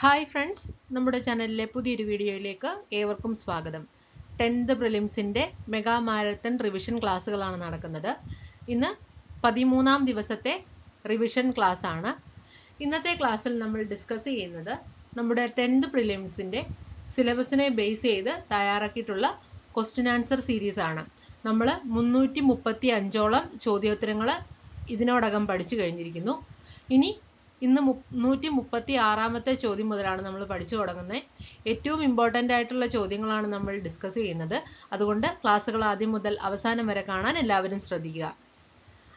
Hi friends നമ്മുടെ ചാനലിലെ പുതിയൊരു വീഡിയോയിലേക്ക് ഏവർക്കും സ്വാഗതം. ടെൻത്ത് പ്രിലിംസിന്റെ മെഗാ മാരത്തൺ റിവിഷൻ ക്ലാസ്സുകളാണ് നടക്കുന്നത്. ഇന്ന് പതിമൂന്നാം ദിവസത്തെ റിവിഷൻ ക്ലാസ് ആണ് ഇന്നത്തെ ക്ലാസ്സിൽ നമ്മൾ ഡിസ്കസ് ചെയ്യുന്നത് നമ്മുടെ ടെൻത്ത് പ്രിലിംസിന്റെ സിലബസിനെ ബേസ് ചെയ്ത് തയ്യാറാക്കിയിട്ടുള്ള ക്വസ്റ്റ്യൻ ആൻസർ സീരീസ് ആണ്. നമ്മൾ മുന്നൂറ്റി മുപ്പത്തി അഞ്ചോളം ചോദ്യോത്തരങ്ങൾ ഇതിനോടകം പഠിച്ചു കഴിഞ്ഞിരിക്കുന്നു. ഇനി ഇന്ന് നൂറ്റി മുപ്പത്തി ആറാമത്തെ ചോദ്യം മുതലാണ് നമ്മൾ പഠിച്ചു തുടങ്ങുന്നത്. ഏറ്റവും ഇമ്പോർട്ടന്റ് ആയിട്ടുള്ള ചോദ്യങ്ങളാണ് നമ്മൾ ഡിസ്കസ് ചെയ്യുന്നത്. അതുകൊണ്ട് ക്ലാസ്സുകൾ ആദ്യം മുതൽ അവസാനം വരെ കാണാൻ എല്ലാവരും ശ്രദ്ധിക്കുക.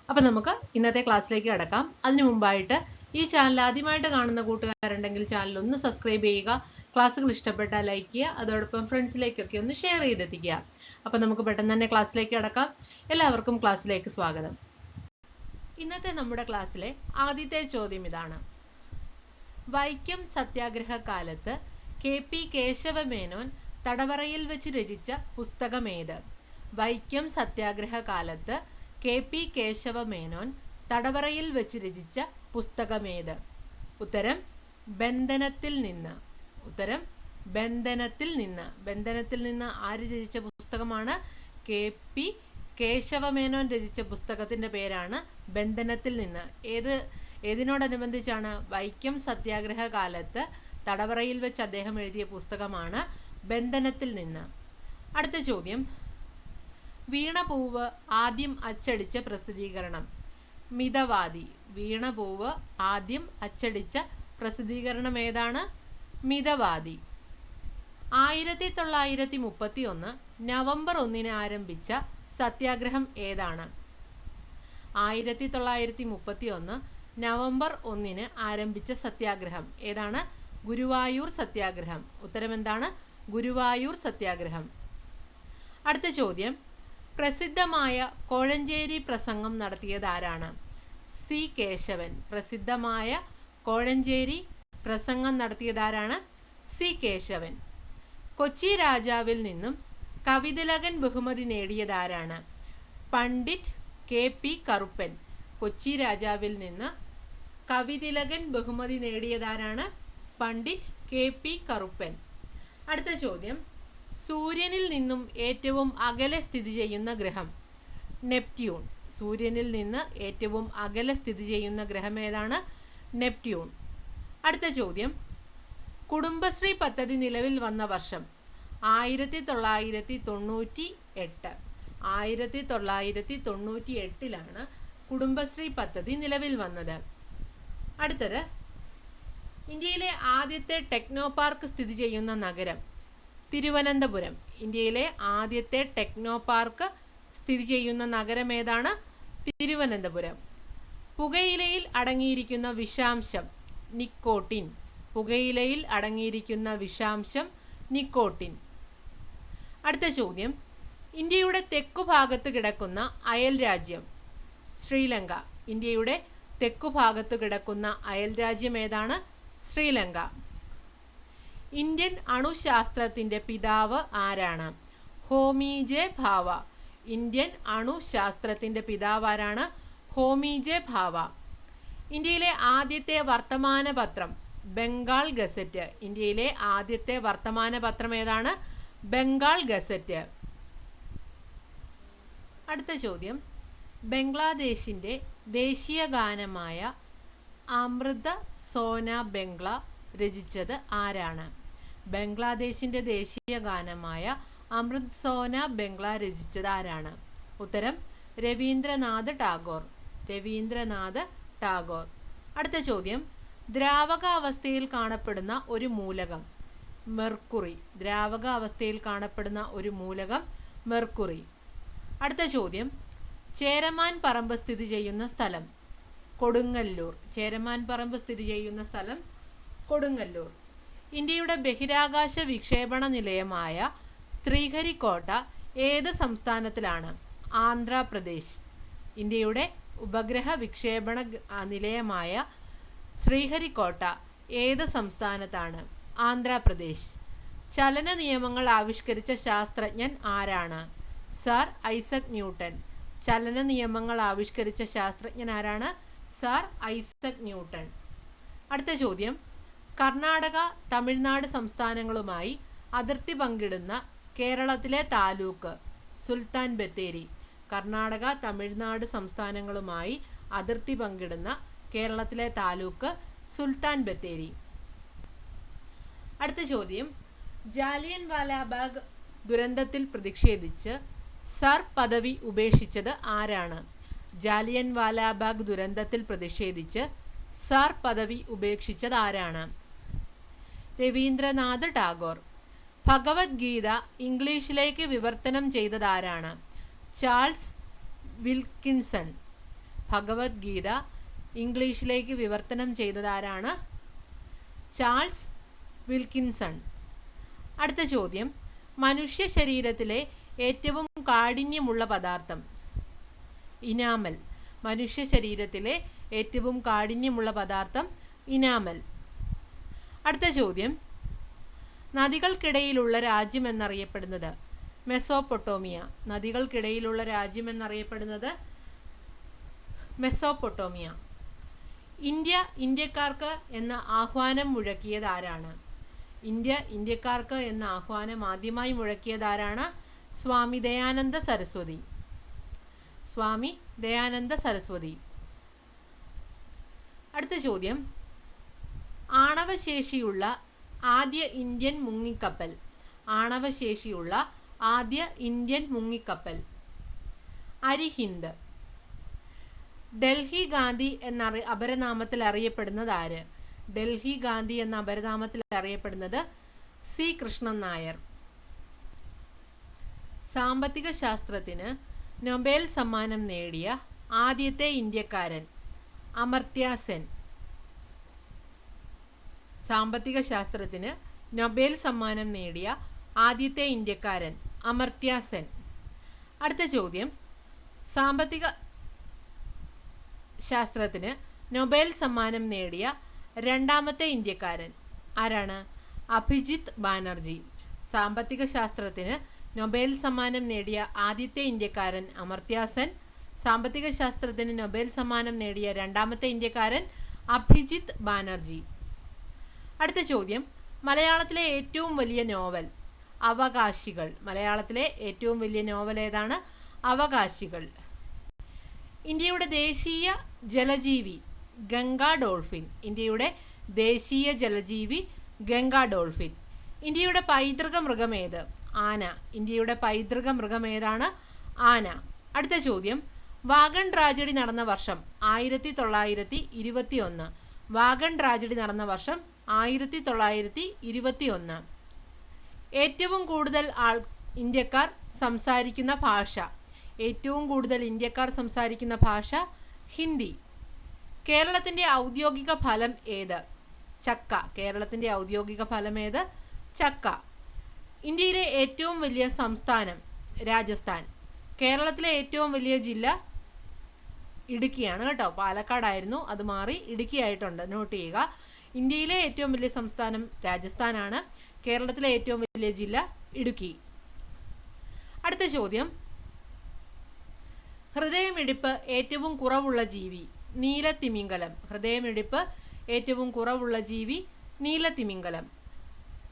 അപ്പം നമുക്ക് ഇന്നത്തെ ക്ലാസ്സിലേക്ക് കടക്കാം. അതിനു മുമ്പായിട്ട് ഈ ചാനൽ ആദ്യമായിട്ട് കാണുന്ന കൂട്ടുകാരുണ്ടെങ്കിൽ ചാനൽ ഒന്ന് സബ്സ്ക്രൈബ് ചെയ്യുക. ക്ലാസ്സുകൾ ഇഷ്ടപ്പെട്ടാൽ ലൈക്ക് ചെയ്യുക. അതോടൊപ്പം ഫ്രണ്ട്സിലേക്കൊക്കെ ഒന്ന് ഷെയർ ചെയ്തെത്തിക്കുക. അപ്പം നമുക്ക് പെട്ടെന്ന് തന്നെ ക്ലാസ്സിലേക്ക് കടക്കാം. എല്ലാവർക്കും ക്ലാസ്സിലേക്ക് സ്വാഗതം. ഇന്നത്തെ നമ്മുടെ ക്ലാസ്സിലെ ആദ്യത്തെ ചോദ്യം ഇതാണ്. വൈക്കം സത്യാഗ്രഹ കാലത്ത് കെ പി കേശവമേനോൻ തടവറയിൽ വെച്ച് രചിച്ച പുസ്തകമേത് വൈക്കം സത്യാഗ്രഹ കാലത്ത് കെ പി കേശവമേനോൻ തടവറയിൽ വെച്ച് രചിച്ച പുസ്തകമേത് ഉത്തരം ബന്ധനത്തിൽ നിന്ന്. ഉത്തരം ബന്ധനത്തിൽ നിന്ന്. ബന്ധനത്തിൽ നിന്ന് ആര് രചിച്ച പുസ്തകമാണ് കെ പി കേശവമേനോൻ രചിച്ച പുസ്തകത്തിന്റെ പേരാണ് ബന്ധനത്തിൽ നിന്ന്. ഏത് ഏതിനോടനുബന്ധിച്ചാണ് വൈക്കം സത്യാഗ്രഹ കാലത്ത് തടവറയിൽ വെച്ച് അദ്ദേഹം എഴുതിയ പുസ്തകമാണ് ബന്ധനത്തിൽ നിന്ന്. അടുത്ത ചോദ്യം. വീണപൂവ് ആദ്യം അച്ചടിച്ച പ്രസിദ്ധീകരണം. മിതവാദി. വീണപൂവ് ആദ്യം അച്ചടിച്ച പ്രസിദ്ധീകരണം ഏതാണ്? മിതവാദി. ആയിരത്തി തൊള്ളായിരത്തി മുപ്പത്തി ഒന്ന് നവംബർ ഒന്നിന് ആരംഭിച്ച സത്യാഗ്രഹം ഏതാണ്? ആയിരത്തി തൊള്ളായിരത്തി മുപ്പത്തി ഒന്ന് നവംബർ ഒന്നിന് ആരംഭിച്ച സത്യാഗ്രഹം ഏതാണ്? ഗുരുവായൂർ സത്യാഗ്രഹം. ഉത്തരം എന്താണ് ഗുരുവായൂർ സത്യാഗ്രഹം. അടുത്ത ചോദ്യം. പ്രസിദ്ധമായ കോഴഞ്ചേരി പ്രസംഗം നടത്തിയത് ആരാണ് സി കേശവൻ. പ്രസിദ്ധമായ കോഴഞ്ചേരി പ്രസംഗം നടത്തിയതാരാണ്? സി കേശവൻ. കൊച്ചി രാജാവിൽ നിന്നും കവിതിലകൻ ബഹുമതി നേടിയതാരാണ്? പണ്ഡിറ്റ് കെ പി കറുപ്പൻ കൊച്ചി രാജാവിൽ നിന്ന്. കവിതിലകൻ ബഹുമതി നേടിയതാരാണ്? Pandit K P Karuppan. അടുത്ത ചോദ്യം. സൂര്യനിൽ നിന്നും ഏറ്റവും അകലെ സ്ഥിതി ചെയ്യുന്ന ഗ്രഹം നെപ്റ്റ്യൂൺ. സൂര്യനിൽ നിന്ന് ഏറ്റവും അകലെ സ്ഥിതി ചെയ്യുന്ന ഗ്രഹം ഏതാണ്? നെപ്റ്റ്യൂൺ. അടുത്ത ചോദ്യം. കുടുംബശ്രീ പദ്ധതി നിലവിൽ വന്ന വർഷം ആയിരത്തി തൊള്ളായിരത്തി തൊണ്ണൂറ്റി എട്ട് ആയിരത്തി തൊള്ളായിരത്തി തൊണ്ണൂറ്റി എട്ടിലാണ് കുടുംബശ്രീ പദ്ധതി നിലവിൽ വന്നത്. അടുത്തത് ഇന്ത്യയിലെ ആദ്യത്തെ ടെക്നോ പാർക്ക് സ്ഥിതി ചെയ്യുന്ന നഗരം തിരുവനന്തപുരം. ഇന്ത്യയിലെ ആദ്യത്തെ ടെക്നോ പാർക്ക് സ്ഥിതി ചെയ്യുന്ന നഗരം ഏതാണ്? തിരുവനന്തപുരം. പുകയിലയിൽ അടങ്ങിയിരിക്കുന്ന വിഷാംശം നിക്കോട്ടിൻ. പുകയിലയിൽ അടങ്ങിയിരിക്കുന്ന വിഷാംശം നിക്കോട്ടിൻ. അടുത്ത ചോദ്യം. ഇന്ത്യയുടെ തെക്കു ഭാഗത്ത് കിടക്കുന്ന അയൽ രാജ്യം ശ്രീലങ്ക. ഇന്ത്യയുടെ തെക്കു ഭാഗത്ത് കിടക്കുന്ന അയൽ രാജ്യം ഏതാണ്? ശ്രീലങ്ക. ഇന്ത്യൻ അണുശാസ്ത്രത്തിന്റെ പിതാവ് ആരാണ്? ഹോമി ജെ ഭാവ. ഇന്ത്യൻ അണുശാസ്ത്രത്തിന്റെ പിതാവ് ആരാണ്? ഹോമി ജെ ഭാവ. ഇന്ത്യയിലെ ആദ്യത്തെ വർത്തമാന പത്രം ബംഗാൾ ഗസറ്റ്. ഇന്ത്യയിലെ ആദ്യത്തെ വർത്തമാന പത്രം ഏതാണ്? ബംഗാൾ ഗസറ്റ്. അടുത്ത ചോദ്യം. ബംഗ്ലാദേശിന്റെ ദേശീയ ഗാനമായ അമൃത സോന ബംഗ്ല രചിച്ചത് ആരാണ്? ബംഗ്ലാദേശിന്റെ ദേശീയ ഗാനമായ അമൃത് സോന ബംഗ്ല രചിച്ചത് ആരാണ്? ഉത്തരം രവീന്ദ്രനാഥ് ടാഗോർ. രവീന്ദ്രനാഥ് ടാഗോർ. അടുത്ത ചോദ്യം. ദ്രാവകാവസ്ഥയിൽ കാണപ്പെടുന്ന ഒരു മൂലകം മെർക്കുറി. ദ്രാവകാവസ്ഥയിൽ കാണപ്പെടുന്ന ഒരു മൂലകം മെർക്കുറി. അടുത്ത ചോദ്യം. ചേരമാൻ പറമ്പ് സ്ഥിതി ചെയ്യുന്ന സ്ഥലം. കൊടുങ്ങല്ലൂർ. ചേരമാൻ പറമ്പ് സ്ഥിതി ചെയ്യുന്ന സ്ഥലം കൊടുങ്ങല്ലൂർ. ഇന്ത്യയുടെ ബഹിരാകാശ വിക്ഷേപണ നിലയമായ ശ്രീഹരിക്കോട്ട ഏത് സംസ്ഥാനത്തിലാണ്? ആന്ധ്രാപ്രദേശ്. ഇന്ത്യയുടെ ഉപഗ്രഹ വിക്ഷേപണ നിലയമായ ശ്രീഹരിക്കോട്ട ഏത് സംസ്ഥാനത്താണ്? ആന്ധ്രാപ്രദേശ്. ചലന നിയമങ്ങൾ ആവിഷ്കരിച്ച ശാസ്ത്രജ്ഞൻ ആരാണ്? സർ ഐസക് ന്യൂട്ടൺ ചലന നിയമങ്ങൾ ആവിഷ്കരിച്ച ശാസ്ത്രജ്ഞൻ ആരാണ്? സർ ഐസക് ന്യൂട്ടൺ അടുത്ത ചോദ്യം. കർണാടക തമിഴ്നാട് സംസ്ഥാനങ്ങളുമായി അതിർത്തി പങ്കിടുന്ന കേരളത്തിലെ താലൂക്ക് സുൽത്താൻ ബത്തേരി. കർണാടക തമിഴ്നാട് സംസ്ഥാനങ്ങളുമായി അതിർത്തി പങ്കിടുന്ന കേരളത്തിലെ താലൂക്ക് സുൽത്താൻ ബത്തേരി. അടുത്ത ചോദ്യം. ജാലിയൻ വാലാബാഗ് ദുരന്തത്തിൽ പ്രതിഷേധിച്ച് സർ പദവി ഉപേക്ഷിച്ചത് ആരാണ്? ജാലിയൻ വാലാബാഗ് ദുരന്തത്തിൽ പ്രതിഷേധിച്ച് സർ പദവി ഉപേക്ഷിച്ചത് ആരാണ്? രവീന്ദ്രനാഥ് ടാഗോർ. ഭഗവത്ഗീത ഇംഗ്ലീഷിലേക്ക് വിവർത്തനം ചെയ്തത് ആരാണ്? ചാൾസ് വിൽക്കിൻസൺ ഭഗവത്ഗീത ഇംഗ്ലീഷിലേക്ക് വിവർത്തനം ചെയ്തത് ആരാണ്? ചാൾസ് വിൽക്കിൻസൺ അടുത്ത ചോദ്യം. മനുഷ്യ ശരീരത്തിലെ ഏറ്റവും കാഠിന്യമുള്ള പദാർത്ഥം. ഇനാമൽ. മനുഷ്യ ശരീരത്തിലെ ഏറ്റവും കാഠിന്യമുള്ള പദാർത്ഥം ഇനാമൽ. അടുത്ത ചോദ്യം. നദികൾക്കിടയിലുള്ള രാജ്യം എന്നറിയപ്പെടുന്നത് മെസോപ്പൊട്ടോമിയ നദികൾക്കിടയിലുള്ള രാജ്യം എന്നറിയപ്പെടുന്നത് മെസോപ്പൊട്ടോമിയ ഇന്ത്യ ഇന്ത്യക്കാർക്ക് എന്ന ആഹ്വാനം മുഴക്കിയത് ആരാണ്? ഇന്ത്യ ഇന്ത്യക്കാർക്ക് എന്ന ആഹ്വാനം ആദ്യമായി മുഴക്കിയതാരാണ്? സ്വാമി ദയാനന്ദ സരസ്വതി. സ്വാമി ദയാനന്ദ സരസ്വതി. അടുത്ത ചോദ്യം. ആണവശേഷിയുള്ള ആദ്യ ഇന്ത്യൻ മുങ്ങിക്കപ്പൽ. ആണവശേഷിയുള്ള ആദ്യ ഇന്ത്യൻ മുങ്ങിക്കപ്പൽ. അരിഹിന്ദ്. ഡൽഹി ഗാന്ധി എന്ന അപരനാമത്തിൽ അറിയപ്പെടുന്നത് ആര് ഡൽഹി ഗാന്ധി എന്ന അപരനാമത്തിൽ അറിയപ്പെടുന്നത് സി. കൃഷ്ണൻ നായർ. സാമ്പത്തിക ശാസ്ത്രത്തിന് നൊബേൽ സമ്മാനം നേടിയ ആദ്യത്തെ ഇന്ത്യക്കാരൻ അമർത്യ സെൻ. സാമ്പത്തിക ശാസ്ത്രത്തിന് നൊബേൽ സമ്മാനം നേടിയ ആദ്യത്തെ ഇന്ത്യക്കാരൻ അമർത്യ സെൻ. അടുത്ത ചോദ്യം. സാമ്പത്തിക ശാസ്ത്രത്തിന് നൊബേൽ സമ്മാനം നേടിയ രണ്ടാമത്തെ ഇന്ത്യക്കാരൻ ആരാണ്? അഭിജിത്ത് ബാനർജി. സാമ്പത്തിക ശാസ്ത്രത്തിന് നൊബേൽ സമ്മാനം നേടിയ ആദ്യത്തെ ഇന്ത്യക്കാരൻ അമർത്യാസൻ സാമ്പത്തിക ശാസ്ത്രത്തിന് നൊബേൽ സമ്മാനം നേടിയ രണ്ടാമത്തെ ഇന്ത്യക്കാരൻ അഭിജിത്ത് ബാനർജി. അടുത്ത ചോദ്യം. മലയാളത്തിലെ ഏറ്റവും വലിയ നോവൽ അവകാശികൾ. മലയാളത്തിലെ ഏറ്റവും വലിയ നോവൽ ഏതാണ്? അവകാശികൾ. ഇന്ത്യയുടെ ദേശീയ ജലജീവി ഗംഗാ ഡോൾഫിൻ ഇന്ത്യയുടെ ദേശീയ ജലജീവി ഗംഗാ ഡോൾഫിൻ. ഇന്ത്യയുടെ പൈതൃക മൃഗമേത് ആന. ഇന്ത്യയുടെ പൈതൃക മൃഗമേതാണ് ആന. അടുത്ത ചോദ്യം. വാഗൺ ട്രാജഡി നടന്ന വർഷം ആയിരത്തി തൊള്ളായിരത്തി ഇരുപത്തി ഒന്ന് വാഗൺ ട്രാജഡി നടന്ന വർഷം ആയിരത്തി തൊള്ളായിരത്തി ഇരുപത്തി ഒന്ന് ഏറ്റവും കൂടുതൽ ആൾ ഇന്ത്യക്കാർ സംസാരിക്കുന്ന ഭാഷ. ഏറ്റവും കൂടുതൽ ഇന്ത്യക്കാർ സംസാരിക്കുന്ന ഭാഷ ഹിന്ദി. കേരളത്തിന്റെ ഔദ്യോഗിക ഫലം ഏത്? ചക്ക. കേരളത്തിന്റെ ഔദ്യോഗിക ഫലം ഏത്? ചക്ക. ഇന്ത്യയിലെ ഏറ്റവും വലിയ സംസ്ഥാനം രാജസ്ഥാൻ. കേരളത്തിലെ ഏറ്റവും വലിയ ജില്ല ഇടുക്കിയാണ് കേട്ടോ. പാലക്കാടായിരുന്നു. അത് മാറി ഇടുക്കിയായിട്ടുണ്ട്. നോട്ട് ചെയ്യുക. ഇന്ത്യയിലെ ഏറ്റവും വലിയ സംസ്ഥാനം രാജസ്ഥാനാണ്. കേരളത്തിലെ ഏറ്റവും വലിയ ജില്ല ഇടുക്കി. അടുത്ത ചോദ്യം. ഹൃദയമിടിപ്പ് ഏറ്റവും കുറവുള്ള ജീവി. നീലത്തിമിംഗലം. ഹൃദയമിടിപ്പ്. ഏറ്റവും കുറവുള്ള ജീവി നീലത്തിമിംഗലം.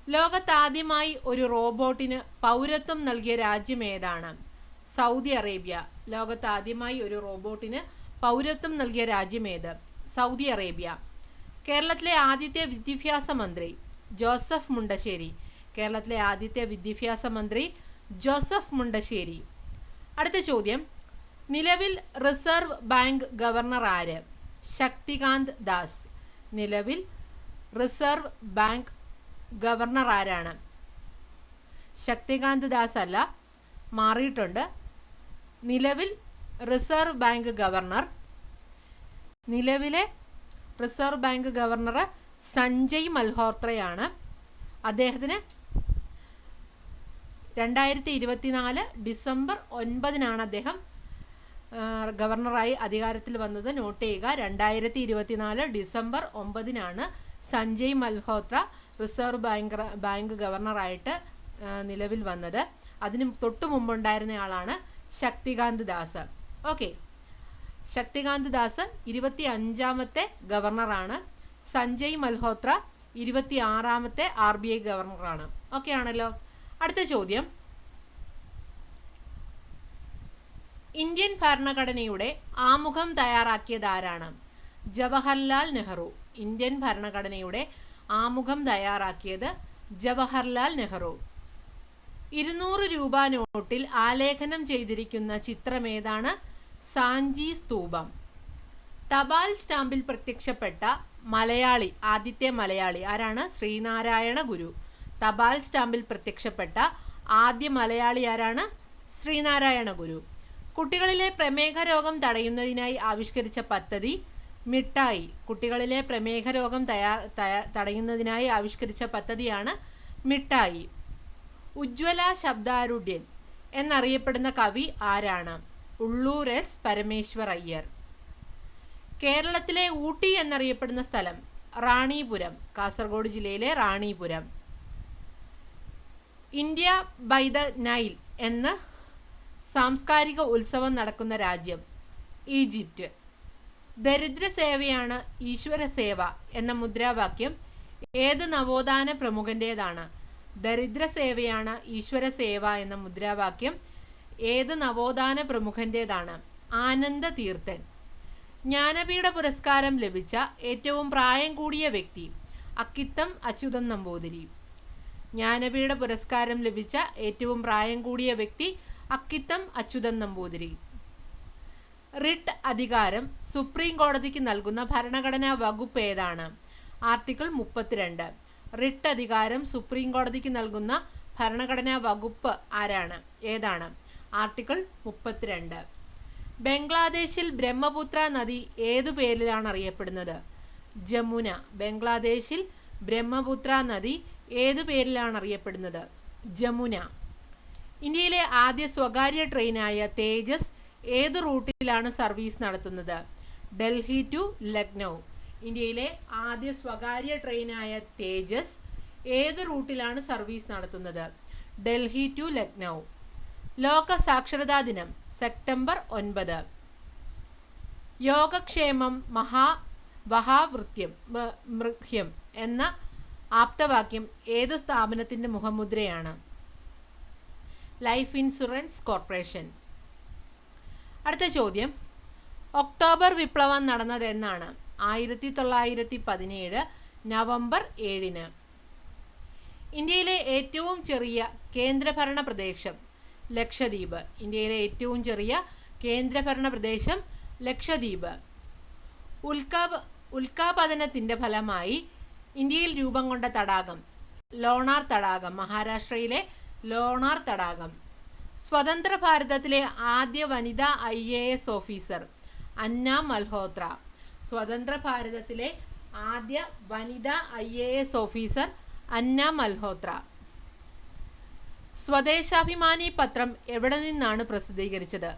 ലോകത്താദ്യമായി ഒരു റോബോട്ടിന് പൗരത്വം നൽകിയ രാജ്യം ഏതാണ്? Saudi Arabia. ലോകത്താദ്യമായി ഒരു റോബോട്ടിന് പൗരത്വം നൽകിയ രാജ്യം ഏത്? Saudi Arabia. കേരളത്തിലെ ആദ്യത്തെ വിദ്യാഭ്യാസ മന്ത്രി ജോസഫ് മുണ്ടശ്ശേരി. കേരളത്തിലെ ആദ്യത്തെ വിദ്യാഭ്യാസ മന്ത്രി ജോസഫ് മുണ്ടശ്ശേരി. അടുത്ത ചോദ്യം. നിലവിൽ റിസർവ് ബാങ്ക് ഗവർണർ ആര്? ശക്തികാന്ത് ദാസ്. നിലവിൽ റിസർവ് ബാങ്ക് ഗവർണർ ആരാണ്? ശക്തികാന്ത് ദാസ് അല്ല മാറിയിട്ടുണ്ട്. നിലവിൽ റിസർവ് ബാങ്ക് ഗവർണർ നിലവിലെ റിസർവ് ബാങ്ക് ഗവർണർ സഞ്ജയ് മൽഹോത്രയാണ്. അദ്ദേഹത്തിന് രണ്ടായിരത്തി ഇരുപത്തിനാല് ഡിസംബർ ഒൻപതിനാണ് അദ്ദേഹം ഗവർണറായി അധികാരത്തിൽ വന്നത് നോട്ട് ചെയ്യുക. രണ്ടായിരത്തി ഇരുപത്തിനാല് December ഒമ്പതിനാണ് Sanjay Malhotra reserve bank bank ഗവർണറായിട്ട് നിലവിൽ വന്നത്. അതിന് തൊട്ടു മുമ്പുണ്ടായിരുന്ന ആളാണ് ശക്തികാന്ത് ദാസ്. ഓക്കെ. ശക്തികാന്ത് ദാസ് ഇരുപത്തി അഞ്ചാമത്തെ ഗവർണറാണ്. സഞ്ജയ് മൽഹോത്ര ഇരുപത്തി ആറാമത്തെ ആർ ബി ഐ ഗവർണറാണ്. ഓക്കെ ആണല്ലോ. അടുത്ത ചോദ്യം. ഇന്ത്യൻ ഭരണഘടനയുടെ ആമുഖം തയ്യാറാക്കിയത് ആരാണ് ജവഹർലാൽ നെഹ്റു. ഇന്ത്യൻ ഭരണഘടനയുടെ ആമുഖം തയ്യാറാക്കിയത് ജവഹർലാൽ നെഹ്റു. ഇരുന്നൂറ് രൂപ നോട്ടിൽ ആലേഖനം ചെയ്തിരിക്കുന്ന ചിത്രമേതാണ് സാഞ്ചി സ്തൂപം. തപാൽ സ്റ്റാമ്പിൽ പ്രത്യക്ഷപ്പെട്ട മലയാളി ആദ്യത്തെ മലയാളി ആരാണ്? ശ്രീനാരായണ ഗുരു. തപാൽ സ്റ്റാമ്പിൽ പ്രത്യക്ഷപ്പെട്ട ആദ്യ മലയാളി ആരാണ്? ശ്രീനാരായണ ഗുരു. കുട്ടികളിലെ പ്രമേഹ രോഗം തടയുന്നതിനായി ആവിഷ്കരിച്ച പദ്ധതി മിഠായി. കുട്ടികളിലെ പ്രമേഹ രോഗം തയ്യാ തയ്യാ തടയുന്നതിനായി ആവിഷ്കരിച്ച പദ്ധതിയാണ് മിഠായി. ഉജ്വല ശബ്ദാരുഢ്യൻ എന്നറിയപ്പെടുന്ന കവി ആരാണ്? ഉള്ളൂർ എസ് പരമേശ്വർ അയ്യർ. കേരളത്തിലെ ഊട്ടി എന്നറിയപ്പെടുന്ന സ്ഥലം റാണിപുരം കാസർഗോഡ് ജില്ലയിലെ Ranipuram. India by the Nile എന്ന സാംസ്കാരിക ഉത്സവം നടക്കുന്ന രാജ്യം ഈജിപ്റ്റ്. ദരിദ്ര സേവയാണ് ഈശ്വര സേവ എന്ന മുദ്രാവാക്യം ഏത് നവോത്ഥാന പ്രമുഖന്റേതാണ് ദരിദ്ര സേവയാണ് ഈശ്വര സേവ എന്ന മുദ്രാവാക്യം ഏത് നവോത്ഥാന പ്രമുഖന്റേതാണ് ആനന്ദ തീർത്ഥൻ ജ്ഞാനപീഠ പുരസ്കാരം ലഭിച്ച ഏറ്റവും പ്രായം കൂടിയ വ്യക്തി അക്കിത്തം അച്യുതൻ നമ്പൂതിരി. ജ്ഞാനപീഠ പുരസ്കാരം ലഭിച്ച ഏറ്റവും പ്രായം കൂടിയ വ്യക്തി അക്കിത്തം അച്യുതൻ നമ്പൂതിരി. റിട്ട് അധികാരം സുപ്രീം കോടതിക്ക് നൽകുന്ന ഭരണഘടനാ വകുപ്പ് ഏതാണ്? ആർട്ടിക്കിൾ മുപ്പത്തിരണ്ട്. റിട്ട് അധികാരം സുപ്രീം കോടതിക്ക് നൽകുന്ന ഭരണഘടനാ വകുപ്പ് ആരാണ്? ഏതാണ്? ആർട്ടിക്കിൾ മുപ്പത്തിരണ്ട്. ബംഗ്ലാദേശിൽ ബ്രഹ്മപുത്ര നദി ഏതു പേരിലാണ് അറിയപ്പെടുന്നത്? ജമുന. ബംഗ്ലാദേശിൽ ബ്രഹ്മപുത്ര നദി ഏതു പേരിലാണ് അറിയപ്പെടുന്നത്? ജമുന. ഇന്ത്യയിലെ ആദ്യ സ്വകാര്യ ട്രെയിനായ തേജസ് ഏത് റൂട്ടിലാണ് സർവീസ് നടത്തുന്നത്? ഡൽഹി ടു ലക്നൗ. ഇന്ത്യയിലെ ആദ്യ സ്വകാര്യ ട്രെയിനായ തേജസ് ഏത് റൂട്ടിലാണ് സർവീസ് നടത്തുന്നത്? ഡൽഹി ടു ലക്നൗ. ലോക സാക്ഷരതാ ദിനം സെപ്റ്റംബർ ഒൻപത്. യോഗക്ഷേമം മഹാ വഹാവൃത്യം മൃത്യം എന്ന ആപ്തവാക്യം ഏത് സ്ഥാപനത്തിന്റെ മുഖമുദ്രയാണ്? Life insurance corporation. അടുത്ത ചോദ്യം. ഒക്ടോബർ വിപ്ലവം നടന്നത് എന്നാണ്. ആയിരത്തി തൊള്ളായിരത്തി പതിനേഴ് നവംബർ ഏഴിന്. ഇന്ത്യയിലെ ഏറ്റവും ചെറിയ കേന്ദ്രഭരണ പ്രദേശം ലക്ഷദ്വീപ്. ഇന്ത്യയിലെ ഏറ്റവും ചെറിയ കേന്ദ്രഭരണ പ്രദേശം ലക്ഷദ്വീപ്. ഉൽക്കാപ ഉൽക്കാപതനത്തിന്റെ ഫലമായി ഇന്ത്യയിൽ രൂപം കൊണ്ട തടാകം ലോണാർ തടാകം മഹാരാഷ്ട്രയിലെ ലോണാർ തടാകം സ്വതന്ത്ര ഭാരതത്തിലെ ആദ്യ വനിതാ I A S officer Anna Malhotra. സ്വതന്ത്ര ഭാരതത്തിലെ ആദ്യ വനിതാ I A S officer Anna Malhotra. Swadeshabhimani പത്രം എവിടെ നിന്നാണ് പ്രസിദ്ധീകരിച്ചത്?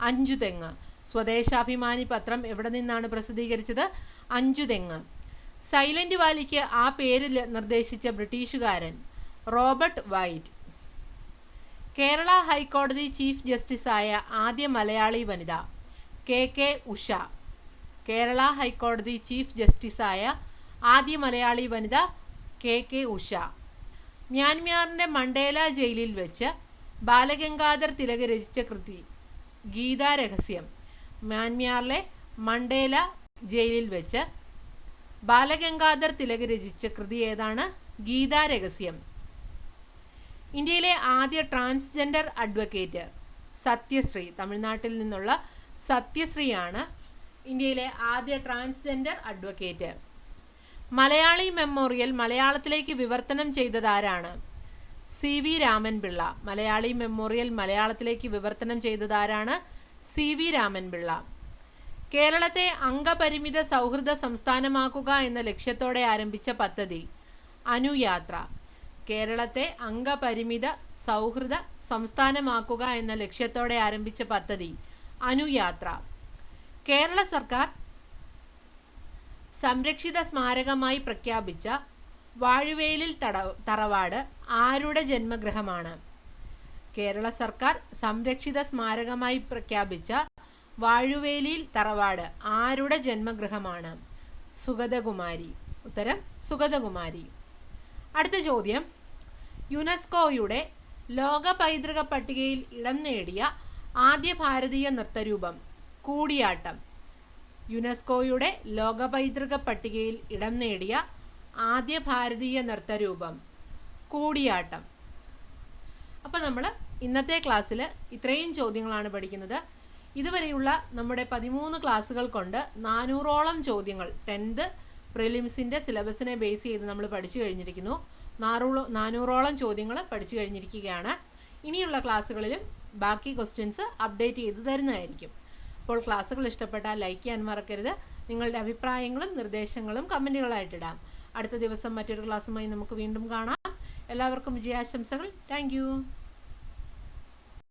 അഞ്ചുതെങ്ങ്. സ്വദേശാഭിമാനി പത്രം എവിടെ നിന്നാണ് പ്രസിദ്ധീകരിച്ചത്? അഞ്ചുതെങ്ങ്. സൈലന്റ് വാലിക്ക് ആ പേര് നിർദ്ദേശിച്ച ബ്രിട്ടീഷുകാരൻ റോബർട്ട് വൈറ്റ്. കേരള ഹൈക്കോടതി ചീഫ് ജസ്റ്റിസായ ആദ്യ മലയാളി വനിത കെ കെ ഉഷ. കേരള ഹൈക്കോടതി ചീഫ് ജസ്റ്റിസായ ആദ്യ മലയാളി വനിത കെ കെ ഉഷ. മ്യാൻമാറിന്റെ മണ്ടേല ജയിലിൽ വെച്ച് ബാലഗംഗാധർ തിലക് രചിച്ച കൃതി ഗീതാ രഹസ്യം. മ്യാൻമാറിലെ മണ്ടേല ജയിലിൽ വെച്ച് ബാലഗംഗാധർ തിലക് രചിച്ച കൃതി ഏതാണ്? ഗീതാ രഹസ്യം. ഇന്ത്യയിലെ ആദ്യ ട്രാൻസ്ജെൻഡർ അഡ്വക്കേറ്റ് സത്യശ്രീ തമിഴ്നാട്ടിൽ നിന്നുള്ള സത്യശ്രീയാണ് ഇന്ത്യയിലെ ആദ്യ ട്രാൻസ്ജെൻഡർ അഡ്വക്കേറ്റ്. മലയാളി മെമ്മോറിയൽ മലയാളത്തിലേക്ക് വിവർത്തനം ചെയ്തതാരാണ് C V Ramanpillai. Malayali memorial മലയാളത്തിലേക്ക് വിവർത്തനം ചെയ്തതാരാണ് സി വി രാമൻപിള്ള. കേരളത്തെ അംഗപരിമിത സൗഹൃദ സംസ്ഥാനമാക്കുക എന്ന ലക്ഷ്യത്തോടെ ആരംഭിച്ച പദ്ധതി അനുയാത്ര. കേരളത്തെ അംഗപരിമിത സൗഹൃദ സംസ്ഥാനമാക്കുക എന്ന ലക്ഷ്യത്തോടെ ആരംഭിച്ച പദ്ധതി അനുയാത്ര. കേരള സർക്കാർ സംരക്ഷിത സ്മാരകമായി പ്രഖ്യാപിച്ച വാഴുവേലിൽ തട തറവാട് ആരുടെ ജന്മഗൃഹമാണ് കേരള സർക്കാർ സംരക്ഷിത സ്മാരകമായി പ്രഖ്യാപിച്ച വാഴുവേലിയിൽ തറവാട് ആരുടെ ജന്മഗൃഹമാണ് സുഗതകുമാരി. ഉത്തരം സുഗതകുമാരി. അടുത്ത ചോദ്യം. യുനെസ്കോയുടെ ലോക പൈതൃക പട്ടികയിൽ ഇടം നേടിയ ആദ്യ ഭാരതീയ നൃത്തരൂപം കൂടിയാട്ടം. യുനെസ്കോയുടെ ലോക പൈതൃക പട്ടികയിൽ ഇടം നേടിയ ആദ്യ ഭാരതീയ നൃത്തരൂപം കൂടിയാട്ടം. അപ്പോൾ നമ്മൾ ഇന്നത്തെ ക്ലാസ്സിൽ ഇത്രയും ചോദ്യങ്ങളാണ് പഠിക്കുന്നത്. ഇതുവരെയുള്ള നമ്മുടെ പതിമൂന്ന് ക്ലാസ്സുകൾ കൊണ്ട് നാനൂറോളം ചോദ്യങ്ങൾ ടെൻത്ത് പ്രിലിംസിന്റെ സിലബസിനെ ബേസ് ചെയ്ത് നമ്മൾ പഠിച്ചു കഴിഞ്ഞിരിക്കുന്നു. നാറൂളോ നാനൂറോളം ചോദ്യങ്ങൾ പഠിച്ചു കഴിഞ്ഞിരിക്കുകയാണ്. ഇനിയുള്ള ക്ലാസ്സുകളിലും ബാക്കി ക്വസ്റ്റ്യൻസ് അപ്ഡേറ്റ് ചെയ്ത് തരുന്നതായിരിക്കും. അപ്പോൾ ക്ലാസ്സുകൾ ഇഷ്ടപ്പെട്ടാൽ ലൈക്ക് ചെയ്യാൻ മറക്കരുത്. നിങ്ങളുടെ അഭിപ്രായങ്ങളും നിർദ്ദേശങ്ങളും കമന്റുകളായിട്ടിടാം അടുത്ത ദിവസം മറ്റൊരു ക്ലാസ്സുമായി നമുക്ക് വീണ്ടും കാണാം. എല്ലാവർക്കും വിജയാശംസകൾ. താങ്ക്